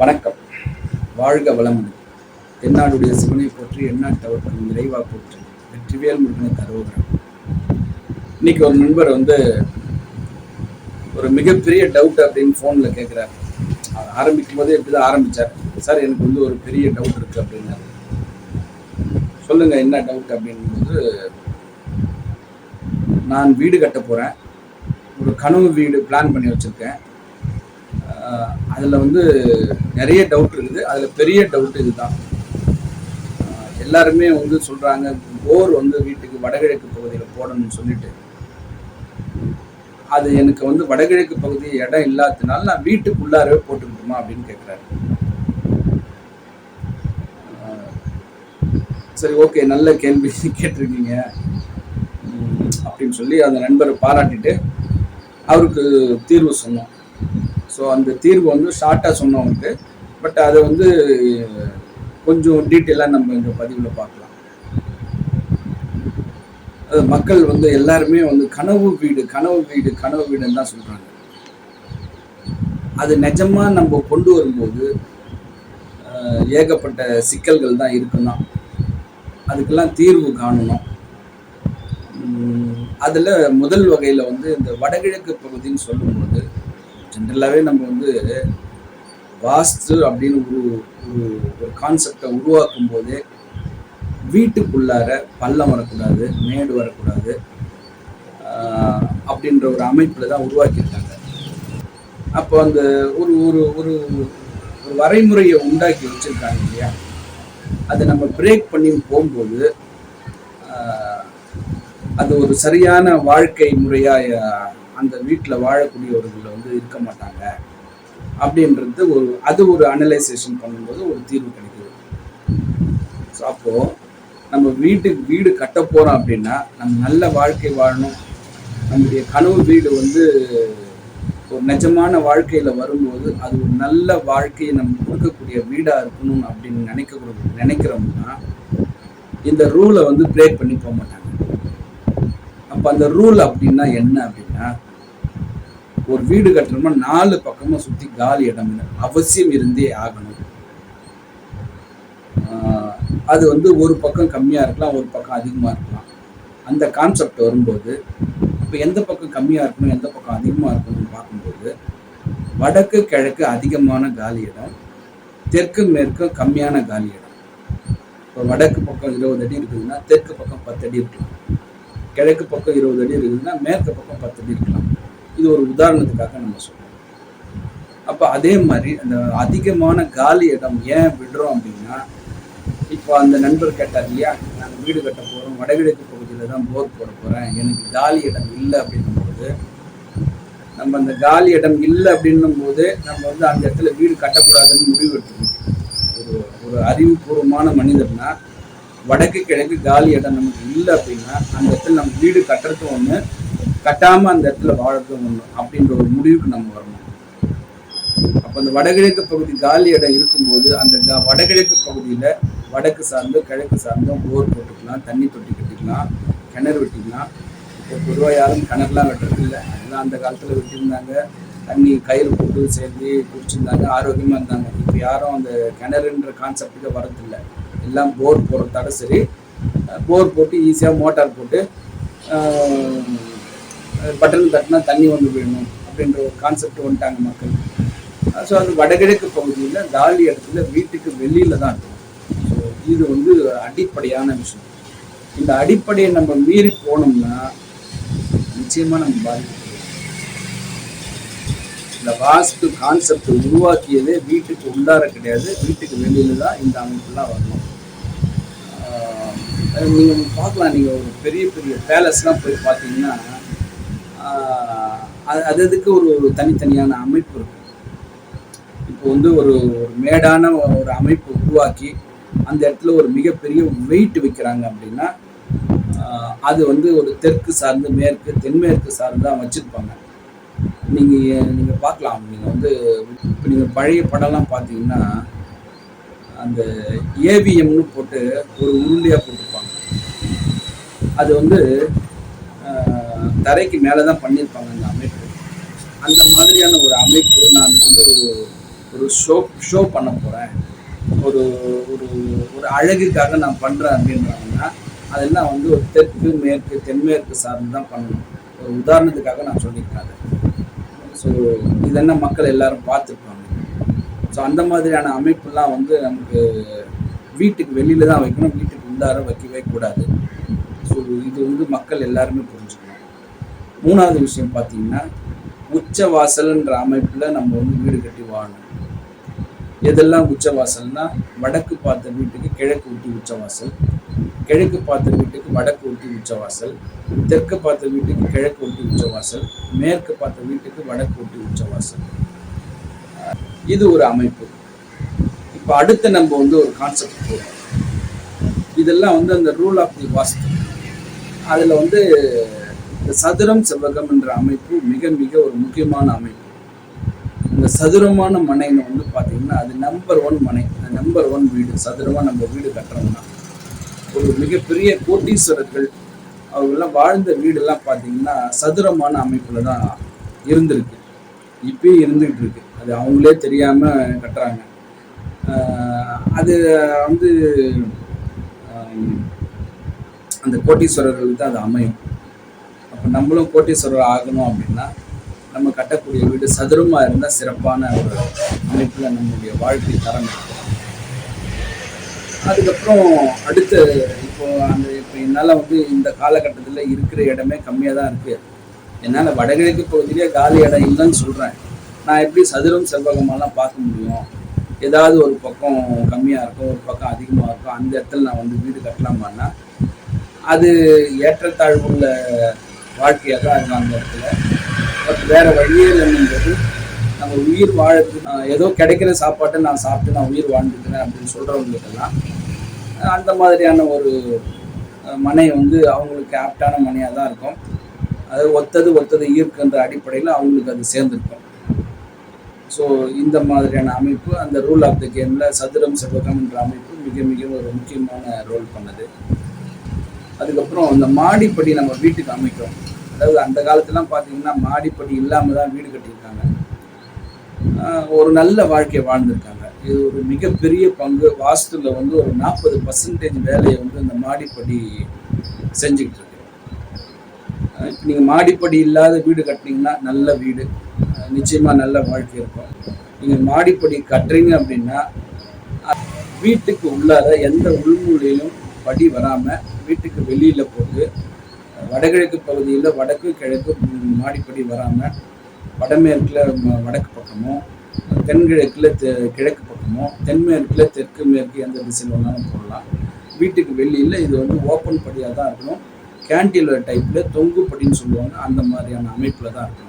வணக்கம். வாழ்க வளமுடன். தென்னாடுடைய சிவனை போற்றி எண்ணாட்டவர்க்கும் நிறைவாக போற்றி. வெற்றிவேல் முருகனை தருவகிறேன் இன்னைக்கு ஒரு நண்பர் வந்து ஒரு மிகப்பெரிய டவுட் அப்படின்னு ஃபோனில் கேட்குறாரு ஆரம்பிக்கும் போதே எப்படி தான் ஆரம்பித்தார் சார் எனக்கு வந்து ஒரு பெரிய டவுட் இருக்குது அப்படின்னாரு. சொல்லுங்க என்ன டவுட் அப்படிங்கும்போது நான் வீடு கட்ட போகிறேன் ஒரு கனவு வீடு பிளான் பண்ணி வச்சுருக்கேன். அதில் வந்து நிறைய டவுட் இருக்குது. அதில் பெரிய டவுட் இதுதான். எல்லாருமே வந்து சொல்கிறாங்க போர் வந்து வீட்டுக்கு வடகிழக்கு பகுதியில் போடணும்னு சொல்லிட்டு. அது எனக்கு வந்து வடகிழக்கு பகுதி இடம் இல்லாததுனால நான் வீட்டுக்குள்ளாரவே போட்டுக்கிட்டுமா அப்படின்னு கேட்குறாரு சரி ஓகே நல்ல கேள்வி கேட்டிருக்கீங்க. அப்படின்னு சொல்லி அந்த நண்பரை பாராட்டிட்டு அவருக்கு தீர்வு சொன்னோம். ஸோ அந்த தீர்வு வந்து ஷார்ட்டாக சொன்னவங்களுக்கு பட் அதை வந்து கொஞ்சம் டீட்டெயிலாக நம்ம இந்த பதிவில் பார்க்கலாம். அது மக்கள் வந்து எல்லாருமே வந்து கனவு வீடு கனவு வீடு கனவு வீடுன்னு தான் சொல்கிறாங்க அது நிஜமாக நம்ம கொண்டு வரும்போது ஏகப்பட்ட சிக்கல்கள் தான் இருக்குன்னா அதுக்கெல்லாம் தீர்வு காணணும். அதில் முதல் வகையில் வந்து இந்த வடகிழக்கு பகுதின்னு சொல்லும்போது ஜென்ரலாகவே நம்ம வந்து வாஸ்து அப்படின்னு ஒரு ஒரு ஒரு கான்செப்டை உருவாக்கும் போதே வீட்டுக்குள்ளார பள்ளம் வரக்கூடாது மேடு வரக்கூடாது அப்படின்ற ஒரு அமைப்பில் தான் உருவாக்கியிருக்காங்க. அப்போ அந்த ஒரு ஒரு ஒரு ஒரு வரைமுறையை உண்டாக்கி வச்சுருக்காங்க இல்லையா? அதை நம்ம பிரேக் பண்ணி போகும்போது அது ஒரு சரியான வாழ்க்கை முறையாக அந்த வீட்டில் வாழக்கூடியவர்கள் வந்து இருக்க மாட்டாங்க. அப்படின்றது ஒரு அது ஒரு அனலைசேஷன் பண்ணும்போது ஒரு தீர்வு கிடைக்குது. ஸோ அப்போது நம்ம வீட்டுக்கு வீடு கட்ட போகிறோம் அப்படின்னா நம்ம நல்ல வாழ்க்கை வாழணும். நம்முடைய கனவு வீடு வந்து ஒரு நிஜமான வாழ்க்கையில் வரும்போது அது ஒரு நல்ல வாழ்க்கையை நம்ம கொடுக்கக்கூடிய வீடாக இருக்கணும் அப்படின்னு நினைக்க நினைக்கிறோம்னா இந்த ரூலை வந்து பிரேக் பண்ணி போக மாட்டாங்க. அப்போ அந்த ரூல் அப்படின்னா என்ன அப்படின்னா ஒரு வீடு கட்டணும்னா நாலு பக்கமும் சுற்றி காலி இடம் அவசியம் இருந்தே ஆகணும். அது வந்து ஒரு பக்கம் கம்மியாக இருக்கலாம் ஒரு பக்கம் அதிகமாக இருக்கலாம். அந்த கான்செப்ட் வரும்போது இப்போ எந்த பக்கம் கம்மியாக இருக்கணும் எந்த பக்கம் அதிகமாக இருக்கணும்னு பார்க்கும்போது வடக்கு கிழக்கு அதிகமான காலி இடம் தெற்கு மேற்கு கம்மியான காலி இடம். இப்போ வடக்கு பக்கம் இருபது அடி இருக்குதுன்னா தெற்கு பக்கம் பத்து அடி இருக்கலாம். கிழக்கு பக்கம் இருபது அடி இருக்குதுன்னா மேற்கு பக்கம் பத்து அடி இருக்கலாம். இது ஒரு உதாரணத்துக்காக நம்ம சொல்றோம். அப்போ அதே மாதிரி அந்த அதிகமான காலி இடம் ஏன் விடுறோம் அப்படின்னா இப்போ அந்த நண்பர் கேட்டார் இல்லையா நாங்கள் வீடு கட்ட போகிறோம் வடகிழக்கு பகுதியில் தான் போர் போட போகிறேன் எனக்கு காலி இடம் இல்லை அப்படின்னும்போது நம்ம அந்த காலி இடம் இல்லை அப்படின்னும் போது நம்ம வந்து அந்த இடத்துல வீடு கட்டக்கூடாதுன்னு முடிவு எடுத்துக்கணும். ஒரு ஒரு அறிவுபூர்வமான மனிதர்னா வடக்கு கிழக்கு காலி இடம் நமக்கு இல்லை அப்படின்னா அந்த இடத்துல நம்ம வீடு கட்டுறதுக்கு ஒன்று கட்டாமல் அந்த இடத்துல வாழ்க்கணும் அப்படின்ற ஒரு முடிவுக்கு நம்ம வரணும். அப்போ அந்த வடகிழக்கு பகுதி காலி இடம் இருக்கும்போது அந்த வடகிழக்கு பகுதியில் வடக்கு சார்ந்து கிழக்கு சார்ந்தும் போர் போட்டுக்கலாம் தண்ணி தொட்டி கட்டிக்கலாம் கிணறு வெட்டிக்கலாம். இப்போ பொதுவாக யாரும் கிணறுலாம் வெட்டுறது இல்லை. அதெல்லாம் அந்த காலத்தில் வெட்டியிருந்தாங்க. தண்ணி கயிறு போட்டு சேர்ந்து குடிச்சிருந்தாங்க. ஆரோக்கியமாக இருந்தாங்க. இப்போ யாரும் அந்த கிணறுன்ற கான்செப்டுக்கு வரதில்லை எல்லாம் போர் போடுறதால சரி போர் போட்டு ஈஸியாக மோட்டார் போட்டு பட்டன் தட்டினா தண்ணி வந்து வேணும் அப்படின்ற ஒரு கான்செப்ட் வந்துட்டாங்க மக்கள். ஸோ அது வடகிழக்கு பகுதியில் காலி இடத்துல வீட்டுக்கு வெளியில் தான் இருக்கும். ஸோ இது வந்து அடிப்படையான விஷயம். இந்த அடிப்படையை நம்ம மீறி போனோம்னா நிச்சயமாக நம்ம பாதிக்கப்படுவோம் இந்த வாஸ்து கான்செப்ட் உருவாக்கியதே வீட்டுக்கு உள்ளார கிடையாது. வீட்டுக்கு வெளியில தான் இந்த அமைப்புலாம் வரணும். நீங்கள் பார்க்கலாம். நீங்கள் ஒரு பெரிய பெரிய பேலஸ்லாம் போய் பார்த்தீங்கன்னா அது அது அதுக்கு ஒரு ஒரு தனித்தனியான அமைப்பு இருக்கு. இப்போ வந்து ஒரு ஒரு மேடான ஒரு அமைப்பு உருவாக்கி அந்த இடத்துல ஒரு மிகப்பெரிய வெயிட் வைக்கிறாங்க அப்படின்னா அது வந்து ஒரு தெற்கு சார்ந்து மேற்கு தென்மேற்கு சார்ந்து தான் வச்சுருப்பாங்க. நீங்கள் நீங்கள் பார்க்கலாம். நீங்கள் வந்து இப்போ நீங்கள் பழைய படம்லாம் பார்த்தீங்கன்னா அந்த ஏவிஎம்னு போட்டு ஒரு உருண்டையாக போட்டிருப்பாங்க. அது வந்து தரைக்கு மேலே தான் பண்ணியிருப்பாங்க அந்த அமைப்பு. அந்த மாதிரியான ஒரு அமைப்பு நான் வந்து ஒரு ஒரு ஷோ ஷோ பண்ண போகிறேன் ஒரு ஒரு ஒரு அழகுக்காக நான் பண்ணுறேன் அப்படின்றாங்கன்னா அதெல்லாம் வந்து ஒரு தெற்கு மேற்கு தென்மேற்கு சார்ந்து தான் பண்ணணும். ஒரு உதாரணத்துக்காக நான் சொல்லியிருக்காது ஸோ இதெல்லாம் மக்கள் எல்லாரும் பார்த்துருப்பாங்க. ஸோ அந்த மாதிரியான அமைப்புலாம் வந்து நமக்கு வீட்டுக்கு வெளியில தான் வைக்கணும். வீட்டுக்கு உள்ளார வைக்கவே கூடாது. ஸோ இது வந்து மக்கள் எல்லாருமே புரிஞ்சுக்கணும். மூணாவது விஷயம் பார்த்தீங்கன்னா உச்ச வாசல்ன்ற அமைப்பில் நம்ம வந்து வீடு கட்டி வாழணும். எதெல்லாம் உச்ச வாசல்னா வடக்கு பார்த்த வீட்டுக்கு கிழக்கு ஊட்டி உச்ச வாசல் கிழக்கு பார்த்த வீட்டுக்கு வடக்கு ஊட்டி உச்ச வாசல் தெற்கு பார்த்த வீட்டுக்கு கிழக்கு ஊட்டி உச்ச வாசல் மேற்கு பார்த்த வீட்டுக்கு வடக்கு ஊட்டி உச்ச வாசல் இது ஒரு அமைப்பு. இப்போ அடுத்து நம்ம வந்து ஒரு கான்செப்ட் போகிறோம் இதெல்லாம் வந்து அந்த ரூல் ஆஃப் தி வாஸ்து அதில் வந்து இந்த சதுரம் செவ்வகம் என்ற அமைப்பு மிக மிக ஒரு முக்கியமான அமைப்பு. இந்த சதுரமான மனைன்னு வந்து பார்த்தீங்கன்னா அது நம்பர் ஒன் மனை. நம்பர் ஒன் வீடு சதுரமாக நம்ம வீடு கட்டுறோம்னா ஒரு மிகப்பெரிய கோட்டீஸ்வரர்கள் அவங்கெல்லாம் வாழ்ந்த வீடெல்லாம் பார்த்தீங்கன்னா சதுரமான அமைப்பில் தான் இருந்திருக்கு. இப்பயும் இருந்துகிட்டு இருக்கு. அது அவங்களே தெரியாமல் கட்டுறாங்க. அது வந்து அந்த கோட்டீஸ்வரர்களுக்கு தான் அது அமையும். இப்போ நம்மளும் கோட்டீஸ்வரர் ஆகணும் அப்படின்னா நம்ம கட்டக்கூடிய வீடு சதுரமாக இருந்தால் சிறப்பான ஒரு அமைப்பில் நம்மளுடைய வாழ்க்கை தரம் இருக்கும் அதுக்கப்புறம் அடுத்து இப்போ அந்த இப்போ என்னால் வந்து இந்த காலகட்டத்தில் இருக்கிற இடமே கம்மியாக தான் இருக்குது என்னால் வடகிழக்கு பகுதியிலே காலி இடம் இல்லைன்னு சொல்கிறேன் நான் எப்படி சதுரம் செவ்வகமெல்லாம் பார்க்க முடியும்? ஏதாவது ஒரு பக்கம் கம்மியாக இருக்கும் ஒரு பக்கம் அதிகமாக இருக்கும் அந்த இடத்துல நான் வந்து வீடு கட்டலாமான்னா அது ஏற்றத்தாழ்வுள்ள வாழ்க்கையாக தான் இருக்கும் அந்த இடத்துல. பட் வேறு வழியே இல்லைன்னும்போது நம்ம உயிர் வாழறது ஏதோ கிடைக்கிற சாப்பாட்டை நான் சாப்பிட்டு நான் உயிர் வாழ்ந்துக்கிறேன் அப்படின்னு சொல்கிறவங்களுக்கெல்லாம் அந்த மாதிரியான ஒரு மனை வந்து அவங்களுக்கு ஆப்டான மனையாக தான் இருக்கும். அது ஒத்தது ஒத்தது ஈர்க்குன்ற அடிப்படையில் அவங்களுக்கு அது சேர்ந்துருக்கும். ஸோ இந்த மாதிரியான அமைப்பு அந்த ரூல் ஆஃப் த கேமில் சதுரம் செவ்வகம் என்ற அமைப்பு மிக மிக ஒரு முக்கியமான ரோல் பண்ணுது. அதுக்கப்புறம் அந்த மாடிப்படி நம்ம வீட்டுக்கு அமைக்கிறோம். அதாவது அந்த காலத்துலாம் பார்த்தீங்கன்னா மாடிப்படி இல்லாமல் தான் வீடு கட்டியிருக்காங்க. ஒரு நல்ல வாழ்க்கையை வாழ்ந்திருக்காங்க. இது ஒரு மிகப்பெரிய பங்கு. வாஸ்துல வந்து ஒரு நாற்பது பர்சன்டேஜ் வேலையை வந்து இந்த மாடிப்படி செஞ்சுக்கிட்டு இருக்கு இப்போ நீங்கள் மாடிப்படி இல்லாத வீடு கட்டினீங்கன்னா நல்ல வீடு. நிச்சயமாக நிச்சயமா நல்ல வாழ்க்கை இருக்கும். நீங்கள் மாடிப்படி கட்டுறீங்க அப்படின்னா வீட்டுக்கு உள்ளார எந்த உள்மூலையும் படி வராமல் வீட்டுக்கு வெளியில் போட்டு வடகிழக்கு பகுதியில் வடக்கு கிழக்கு மாடிப்படி வராமல் வடமேற்கில் வடக்கு பக்கமும் தென்கிழக்கில் தெ கிழக்கு பக்கமும் தென்மேற்கில் தெற்கு மேற்கு எந்த திசையில் வேணாலும் போடலாம். வீட்டுக்கு வெளியில் இது வந்து ஓப்பன் படியாக தான் இருக்கணும். கேன்டிலர் டைப்பில் தொங்கு படின்னு சொல்லுவாங்க. அந்த மாதிரியான அமைப்பில் தான் இருக்கணும்.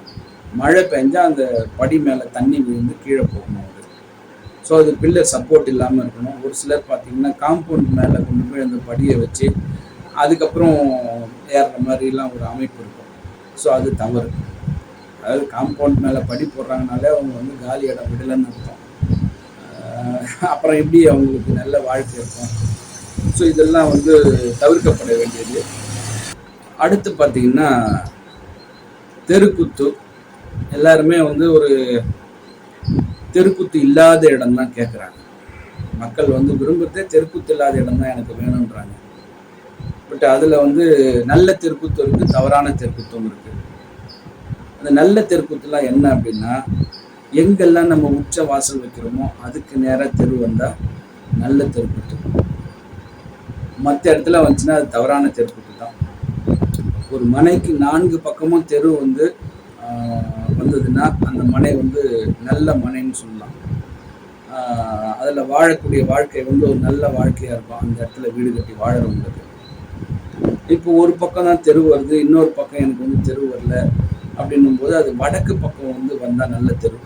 மழை பெஞ்சால் அந்த படி மேலே தண்ணி விழுந்து கீழே போகணும் அது. ஸோ அது பில்லர் சப்போர்ட் இல்லாமல் இருக்கணும். ஒரு சிலர் பார்த்தீங்கன்னா காம்பவுண்ட் மேலே கொண்டு போய் அந்த படியை வச்சு அதுக்கப்புறம் ஏறுற மாதிரிலாம் ஒரு அமைப்பு இருக்கும். ஸோ அது தவறு. அதாவது காம்பவுண்ட் மேலே படி போடுறாங்கனாலே அவங்க வந்து காலி இடம் விடலைன்னு அர்த்தம். அப்புறம் எப்படி அவங்களுக்கு நல்ல வாழ்க்கை இருக்கும்? ஸோ இதெல்லாம் வந்து தவிர்க்கப்பட வேண்டியது. அடுத்து பார்த்திங்கன்னா தெருக்குத்து. எல்லாருமே வந்து ஒரு தெருக்குத்து இல்லாத இடம் தான் கேட்குறாங்க மக்கள் வந்து விரும்பத்தே தெருக்குத்து இல்லாத இடம் தான் எனக்கு வேணுன்றாங்க பட் அதில் வந்து நல்ல தெருக்குத்து இருக்குது தவறான தெருக்கூத்தும் இருக்குது அந்த நல்ல தெருக்கூத்துலாம் என்ன அப்படின்னா எங்கெல்லாம் நம்ம உச்ச வாசல் வைக்கிறோமோ அதுக்கு நேராக தெரு வந்தால் நல்ல தெருக்கூத்து. மற்ற இடத்துல வந்துச்சுன்னா அது தவறான தெருக்கூத்து தான். ஒரு மனைக்கு நான்கு பக்கமும் தெரு வந்து வந்ததுன்னா அந்த மனை வந்து நல்ல மனைன்னு சொல்லலாம். அதில் வாழக்கூடிய வாழ்க்கை வந்து ஒரு நல்ல வாழ்க்கையாக இருக்கும். அந்த இடத்துல வீடு கட்டி வாழறவங்களுக்கு. இப்போ ஒரு பக்கம் தான் தெரு வருது இன்னொரு பக்கம் எனக்கு வந்து தெரு வரல அப்படின்னும் போது அது வடக்கு பக்கம் வந்து வந்தால் நல்ல தெரு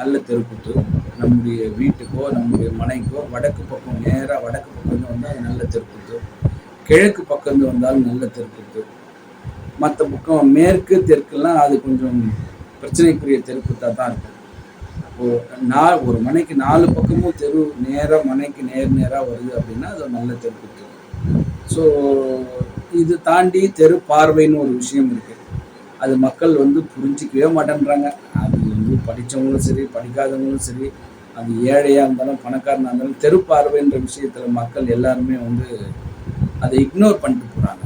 நல்ல தெருக்குத்து. நம்முடைய வீட்டுக்கோ நம்முடைய மனைக்கோ வடக்கு பக்கம் நேராக வடக்கு பக்கம் வந்தால் அது நல்ல தெருக்குத்து. கிழக்கு பக்கம் வந்தாலும் நல்ல தெருக்குத்து. மற்ற பக்கம் மேற்கு தெற்குலாம் அது கொஞ்சம் பிரச்சனைக்குரிய தெருக்குத்தாக தான் இருக்கும். அப்போது நா ஒரு மனைக்கு நாலு பக்கமும் தெரு நேராக மனைக்கு நேர் நேராக வருது அப்படின்னா அது நல்ல தெருக்குத்து. ஸோ இது தாண்டி தெரு பார்வைன்னு ஒரு விஷயம் இருக்கு. அது மக்கள் வந்து புரிஞ்சிக்கவே மாட்டேன்றாங்க. அது வந்து படித்தவங்களும் சரி படிக்காதவங்களும் சரி அது ஏழையாக இருந்தாலும் பணக்காரனாக இருந்தாலும் தெரு பார்வைன்ற விஷயத்தில் மக்கள் எல்லாருமே வந்து அதை இக்னோர் பண்ணிட்டு போகிறாங்க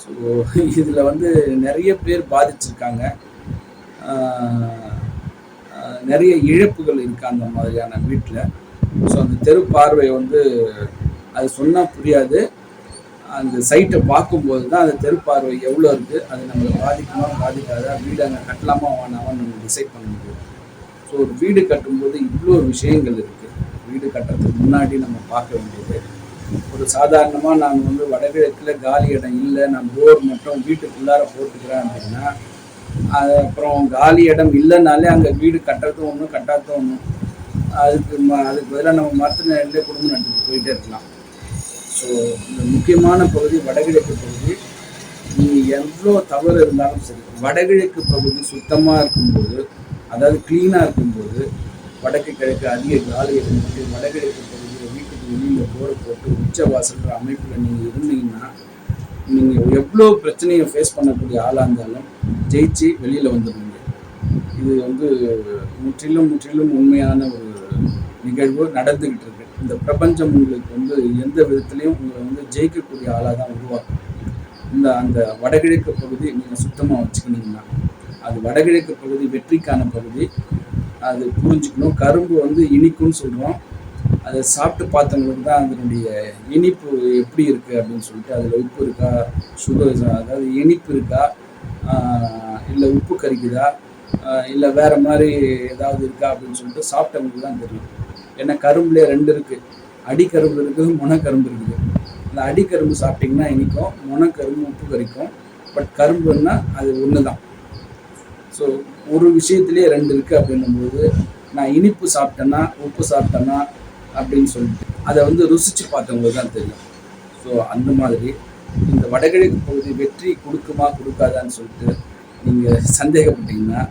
ஸோ இதில் வந்து நிறைய பேர் பாதிச்சிருக்காங்க. நிறைய இழப்புகள் இருக்குது அந்த மாதிரியான வீட்டில் ஸோ அந்த தெரு பார்வை வந்து அது சொன்னால் புரியாது. அந்த சைட்டை பார்க்கும்போது தான் அந்த தெரு பார்வை எவ்வளோ இருக்குது அது நம்மளை பாதிக்குமா பாதிக்காதா வீடு அங்கே கட்டலாமா வேணாமா நம்ம டிசைட் பண்ண முடியும். ஸோ ஒரு வீடு கட்டும்போது இவ்வளோ விஷயங்கள் இருக்குது வீடு கட்டுறதுக்கு முன்னாடி நம்ம பார்க்க வேண்டியது. ஒரு சாதாரணமாக நான் வந்து வடகிழக்கில் காலி இடம் இல்லை நான் போர் மட்டும் வீட்டுக்குள்ளார போட்டுக்கிறேன் அப்படின்னா அது அப்புறம் காலி இடம் இல்லைனாலே அங்கே வீடு கட்டுறதும் ஒன்றும் கட்டாததும் ஒன்றும் அதுக்கு ம- அதுக்கு பதிலாக நம்ம மரத்து நிலையிலே குடும்பம் நடந்துட்டு போயிட்டே இருக்கலாம். ஸோ இந்த முக்கியமான பகுதி வடகிழக்கு பகுதி. நீங்கள் எவ்வளோ தவறு இருந்தாலும் சரி வடகிழக்கு பகுதி சுத்தமாக இருக்கும்போது அதாவது க்ளீனாக இருக்கும்போது வடக்கு கிழக்கு அதிக காலி இருந்துட்டு வடகிழக்கு பகுதியில் வீட்டுக்கு வெளியில் போர் போட்டு உச்ச வாசல்கிற அமைப்பில் நீங்கள் இருந்தீங்கன்னா நீங்கள் எவ்வளோ பிரச்சனையை ஃபேஸ் பண்ணக்கூடிய ஆளாக இருந்தாலும் ஜெயிச்சு வெளியில் வந்துடுவீங்க. இது வந்து முற்றிலும் முற்றிலும் உண்மையான ஒரு நிகழ்வு நடந்துக்கிட்டு இருக்கு. இந்த பிரபஞ்சம் உங்களுக்கு வந்து எந்த விதத்துலையும் உங்களை வந்து ஜெயிக்கக்கூடிய ஆளாக தான் உருவாக்கும். இந்த அந்த வடகிழக்கு பகுதி நீங்கள் சுத்தமாக வச்சுக்கினீங்கன்னா அது வடகிழக்கு பகுதி வெற்றிக்கான பகுதி. அது புரிஞ்சுக்கணும். கரும்பு வந்து இனிக்கும்னு சொல்கிறோம் அதை சாப்பிட்டு பார்த்தவங்களுக்கு தான் அதனுடைய இனிப்பு எப்படி இருக்குது அப்படின்னு சொல்லிட்டு அதில் உப்பு இருக்கா சுகர் அதாவது இனிப்பு இருக்கா இல்லை உப்பு கறிக்குதா இல்லை வேறு மாதிரி ஏதாவது இருக்கா அப்படின்னு சொல்லிட்டு சாப்பிட்டவங்களுக்கு தான் தெரியும். ஏன்னா கரும்புலேயே ரெண்டு இருக்குது அடிக்கரும்பு இருக்குது முனக்கரும்பு இருக்குது. இந்த அடிக்கரும்பு சாப்பிட்டிங்கன்னா இனிக்கும் முனக்கரும்பு உப்பு கறிக்கும் பட் கரும்புன்னா அது ஒன்று தான் ஸோ ஒரு விஷயத்துலேயே ரெண்டு இருக்குது அப்படின்னும்போது நான் இனிப்பு சாப்பிட்டேன்னா உப்பு சாப்பிட்டேன்னா அப்படின்னு சொல்லிட்டு அதை வந்து ருசிச்சு பார்த்தவங்களுக்கு தான் தெரியும். ஸோ அந்த மாதிரி இந்த வடகிழக்கு பகுதி வெற்றி கொடுக்குமா கொடுக்காதான்னு சொல்லிட்டு நீங்கள் சந்தேகப்பட்டீங்கன்னா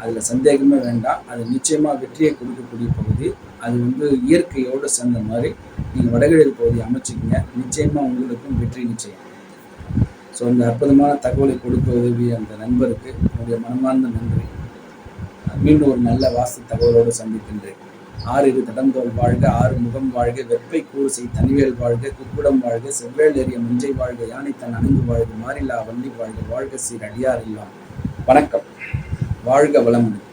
அதில் சந்தேகமே வேண்டாம். அது நிச்சயமாக வெற்றியை கொடுக்கக்கூடிய பகுதி. அது வந்து இயற்கையோடு சேர்ந்த மாதிரி நீங்கள் வடகிழக்கு பகுதியை அமைச்சிக்கிங்க. நிச்சயமாக உங்களுக்கும் வெற்றி நிச்சயம். ஸோ இந்த அற்புதமான தகவலை கொடுக்க உதவிய அந்த நண்பருக்கு என்னுடைய மனமார்ந்த நன்றி. மீண்டும் ஒரு நல்ல வாஸ்து தகவலோடு சந்திக்கின்றேன். ஆறு இரு தடந்தோல் வாழ்க ஆறு முகம் வாழ்க வெப்பை கூறுசை தனிவேல் வாழ்க குக்குடம் வாழ்க செவ்வேல் எறிய மஞ்சை வாழ்க யானை தன் அணிந்து வாழ்க மாறிலா வள்ளி வாழ்க வாழ்க சீர் அடியார் இல்லாம் வணக்கம். வாழ்க வளமுடன்.